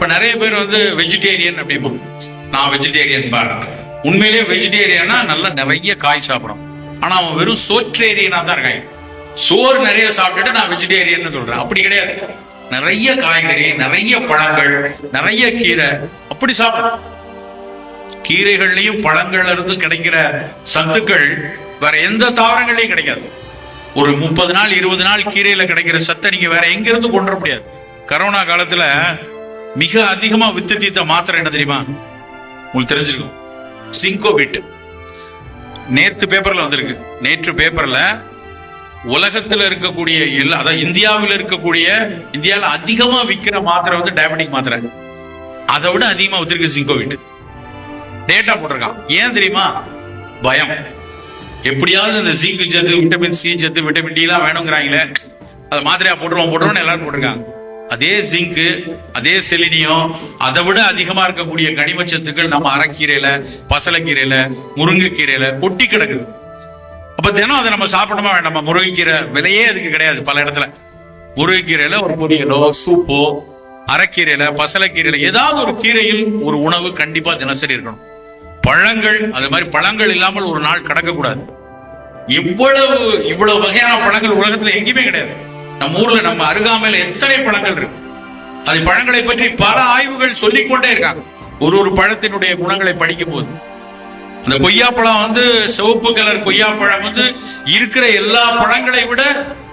இப்ப நிறைய பேர் வந்து வெஜிடேரியன் அப்படிமா நான் வெஜிடேரியன் பாரு உண்மையிலேயே வெஜிடேரியனா நல்லா நிறைய காய் சாப்பிடும். ஆனா அவன் வெறும் சோற்றேரியனா தான் இருக்காங்க சோறு நிறைய சாப்பிட்டுட்டு நான் வெஜிடேரியன் சொல்றேன். அப்படி கிடையாது. நிறைய காய்கறி நிறைய பழங்கள் நிறைய கீரை. அப்படி சாப்பிடும் கீரைகள்லயும் பழங்கள்ல இருந்து கிடைக்கிற சத்துக்கள் வேற எந்த தாவரங்களையும் கிடைக்காது. ஒரு முப்பது நாள் இருபது நாள் கீரையில கிடைக்கிற சத்தை நீங்க வேற எங்க இருந்து கொண்டு வர முடியாது. கரோனா காலத்துல மிக அதிகமா வித்து தீத்த மாத்திரை என்ன தெரியுமா? உங்களுக்கு தெரிஞ்சிருக்கும். சிங்கோவிட் நேற்று பேப்பர்ல வந்திருக்கு. நேற்று பேப்பர்ல உலகத்துல இருக்கக்கூடிய எல்லா அதாவது இந்தியாவில் இருக்கக்கூடிய இந்தியாவில் அதிகமா விற்கிற மாத்திரை வந்து டயபெட்டிக் மாத்திரை. அதை விட அதிகமா வித்திருக்கு சிங்கோவிட் டேட்டா போட்டிருக்கான். ஏன் தெரியுமா? பயம். எப்படியாவது இந்த சீக்கு சத்து விட்டமின் சி சத்து விட்டமின் டி எல்லாம் வேணுங்கிறாங்களே. அதை மாத்திரையா போட்டுருவோம் போட்டுருவோம்னு எல்லாரும் போட்டிருக்காங்க. அதே ஜிங்க் அதே செலினியம் அதை விட அதிகமா இருக்கக்கூடிய கனிமச்சத்துக்கள் நம்ம அரைக்கீரையில பசலைக்கீரையில முருங்கைக்கீரையில கொட்டி கிடக்குது. அப்ப தினம் அதை நம்ம சாப்பிடணுமா வேண்டாமா? முருங்கைக்கீரை விலையே அதுக்கு கிடையாது பல இடத்துல. முருங்கைக்கீரையில ஒரு பொரியலோ சூப்போ அரைக்கீரையில பசலைக்கீரையில ஏதாவது ஒரு கீரையில் ஒரு உணவு கண்டிப்பா தினசரி இருக்கணும். பழங்கள் அது மாதிரி பழங்கள் இல்லாமல் ஒரு நாள் கடக்கக்கூடாது. இவ்வளவு இவ்வளவு வகையான பழங்கள் உலகத்துல எங்கேயுமே கிடையாது. நம்ம ஊர்ல நம்ம அருகாமையில எத்தனை பழங்கள் இருக்கு? அது பழங்களை பற்றி பல ஆய்வுகள் சொல்லிக் கொண்டே இருக்காங்க. ஒரு ஒரு பழத்தினுடைய குணங்களை படிக்கும் போது அந்த கொய்யாப்பழம் வந்து சிவப்பு கலர் கொய்யாப்பழம் வந்து இருக்கிற எல்லா பழங்களை விட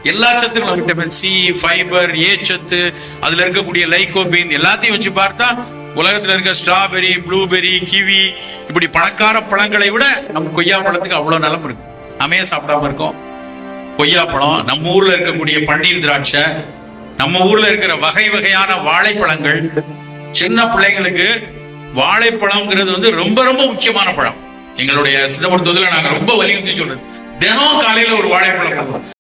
எல்லா சத்துக்களும் விட்டமின் சி ஃபைபர் ஏ சத்து அதுல இருக்கக்கூடிய லைகோபின் எல்லாத்தையும் வச்சு பார்த்தா உலகத்துல இருக்க ஸ்ட்ராபெரி ப்ளூபெரி கிவி இப்படி பணக்கார பழங்களை விட நம்ம கொய்யா பழத்துக்கு அவ்வளவு நலம் இருக்கு. அமைய சாப்பிடாம இருக்கோம்? கொய்யாப்பழம் நம்ம ஊர்ல இருக்கக்கூடிய பன்னீர் திராட்சை நம்ம ஊர்ல இருக்கிற வகை வகையான வாழைப்பழங்கள் சின்ன பிள்ளைங்களுக்கு வாழைப்பழம்ங்கிறது வந்து ரொம்ப ரொம்ப முக்கியமான பழம். எங்களுடைய சித்த மருத்துவத்துல நாங்க ரொம்ப வலியுறுத்தி சொல்றோம். தினம் காலையில ஒரு வாழைப்பழம்